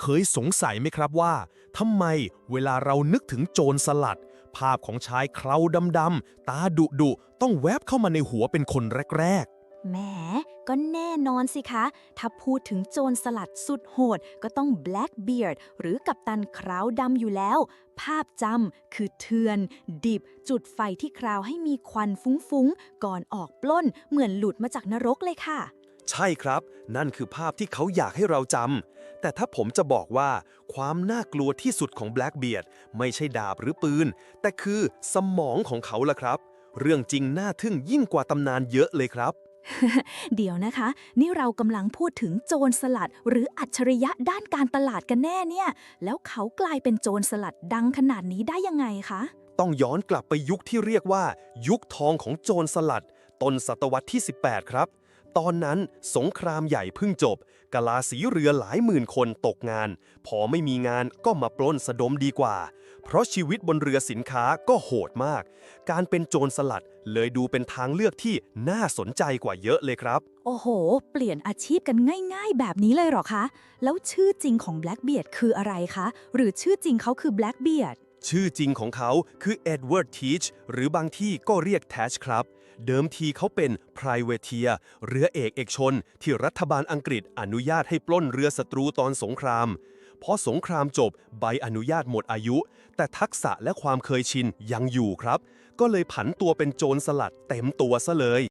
เคยสงสัยไหมครับว่าทำไมเวลาเรานึกถึงโจรสลัด ภาพของชายเคราดำๆตาดุดุๆต้องแวบเข้ามาในหัวเป็นคนแรกแหมก็แน่นอนสิคะ ถ้าพูดถึงโจรสลัดสุดโหด ก็ต้อง Blackbeard หรือกัปตันคราวดำอยู่แล้ว ภาพจำคือเทือน ดิบ จุดไฟที่คราวให้มีควันฟุ้งๆ ก่อนออกปล้นเหมือนหลุดมาจากนรกเลยค่ะ ใช่ครับ นั่นคือภาพที่เขาอยากให้เราจำ แต่ถ้าผมจะบอกว่า ความน่ากลัวที่สุดของ Blackbeard ไม่ใช่ดาบหรือปืน แต่คือสมองของเขาล่ะครับ เรื่องจริงน่าทึ่งยิ่งกว่าตำนานเยอะเลยครับ เดี๋ยวนะคะ นี่เรากำลังพูดถึงโจรสลัด หรืออัจฉริยะด้านการตลาดกันแน่เนี่ย แล้วเขากลายเป็นโจรสลัดดังขนาดนี้ได้ยังไงคะ ต้องย้อนกลับไปยุคที่เรียกว่า ยุคทองของโจรสลัด ต้นศตวรรษที่ 18 ครับ ตอนนั้นสงครามใหญ่เพิ่งจบกะลาสีเรือหลายหมื่นคนตกงาน พอไม่มีงานก็มาปล้นสะดมดีกว่า เพราะชีวิตบนเรือสินค้าก็โหดมาก การเป็นโจรสลัดเลยดูเป็นทางเลือกที่น่าสนใจกว่าเยอะเลยครับ โอ้โห เปลี่ยนอาชีพกันง่าย ๆ แบบนี้เลยเหรอคะ แล้วชื่อจริงของ Blackbeard คืออะไรคะ หรือชื่อจริงเขาคือ Blackbeard ชื่อจริงของเขาคือเอ็ดเวิร์ดทีชหรือบางที่ก็เรียกแทชครับ เดิมทีเขาเป็น privateer เรือเอกเอกชน ที่รัฐบาลอังกฤษอนุญาตให้ปล้นเรือศัตรูตอนสงครามพอสงครามจบใบอนุญาตหมดอายุ แต่ทักษะและความเคยชินยังอยู่ครับ ก็เลยผันตัวเป็นโจรสลัดเต็มตัวซะเลย